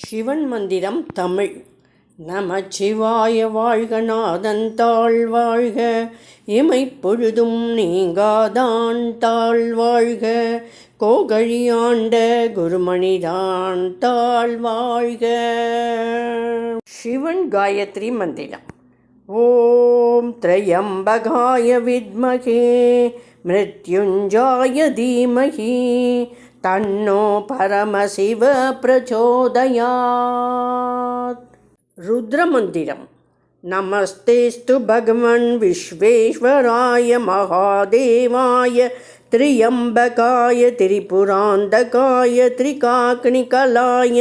சிவன் மந்திரம் தமிழ். நமச்சிவாய வாழ்க நாதன் தாழ் வாழ்க. இமைப்பொழுதும் நீங்காதான் தாழ் வாழ்க. கோகழியாண்ட குருமணிதான் தாழ் வாழ்க. சிவன் காயத்ரி மந்திரம். ஓம் திரையம்பகாய வித்மகே மிருத்யுஞ்சாய தீமகி. तन्नो परमशिव प्रचोदयात्। रुद्रमन्दिरं नमस्तेस्तु भगवन् विश्वेश्वराय महादेवाय त्र्यम्बकाय त्रिपुरान्धकाय त्रिकाग्निकलाय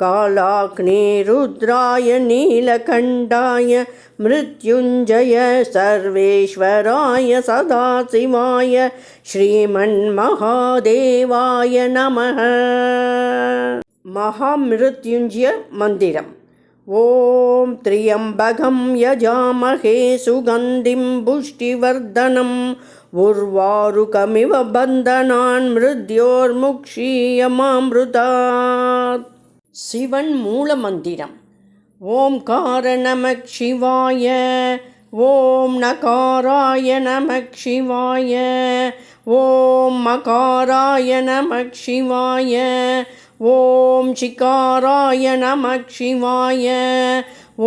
कालाग्ने रुद्राय मृत्युञ्जय सर्वेश्वराय सदाशिवाय श्रीमन्महादेवाय नमः। महामृत्युञ्जय मन्दिरम्। ॐ त्र्यम्बकं यजामहे सुगन्धिं पुष्टिवर्धनम् उर्वारुकमिव बन्धनान् मृद्योर्मुक्षीयमामृतात् சிவன் மூல மந்திரம் ஓம் கார நமக் சிவாய ஓம் நகாராய நமக் சிவாய ஓம் மகாராய நமக் சிவாய ஓம் சிகாராய நமக் சிவாய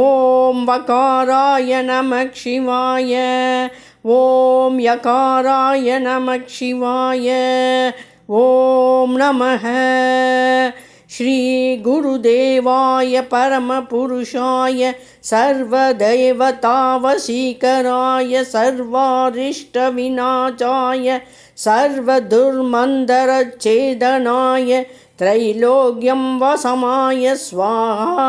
ஓம் வகாராய நமக் சிவாய ஓம் யகாராய நமக் சிவாய ஓம் நமः गुरुदेवाय परमपुरुषाय सर्वदैवतावशीकराय सर्वारिष्टविनाशाय सर्वदुर्मन्दरच्छेदनाय त्रैलोक्यं वसमाय स्वाहा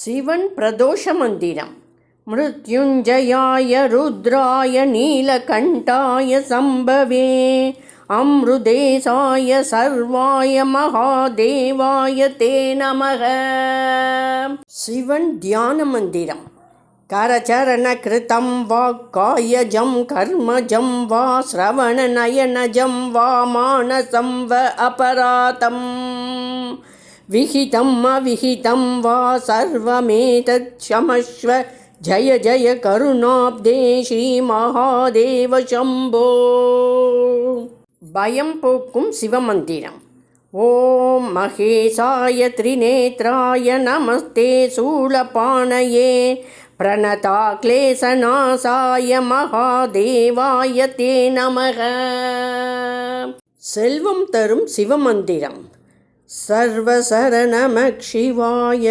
शिवन् प्रदोषमन्दिरम् मृत्युञ्जयाय रुद्राय नीलकण्ठाय सम्भवे சம்பவே अमृदेशाय सर्वाय महादेवाय ते नमः शिवन् ध्यानमन्दिरं करचरणकृतं वा कायजं कर्मजं वा श्रवणनयनजं वा मानसं व अपरातं विहितम् अविहितं वा सर्वमेतत् क्षमस्व जय जय करुणाब्दे श्रीमहादेव शम्भो பயம் போக்கும் சிவமந்திரம். ஓம் மகேசாய திரிநேத்ராய நமஸ்தே சூளபானையே பிரணதா கிளேசநாசாய மகாதேவாய தே நமக. செல்வம் தரும் சிவமந்திரம். சர்வசரணமக் சிவாய.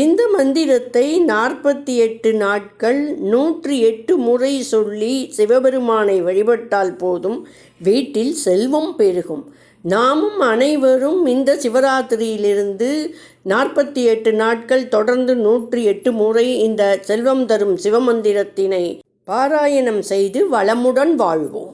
இந்த மந்திரத்தை நாற்பத்தி எட்டு நாட்கள் நூற்றி எட்டு முறை சொல்லி சிவபெருமானை வழிபட்டால் போதும் வீட்டில் செல்வம் பெருகும். நாமும் அனைவரும் இந்த சிவராத்திரியிலிருந்து நாற்பத்தி எட்டு நாட்கள் தொடர்ந்து நூற்றி எட்டு முறை இந்த செல்வம் தரும் சிவமந்திரத்தினை பாராயணம் செய்து வளமுடன் வாழ்வோம்.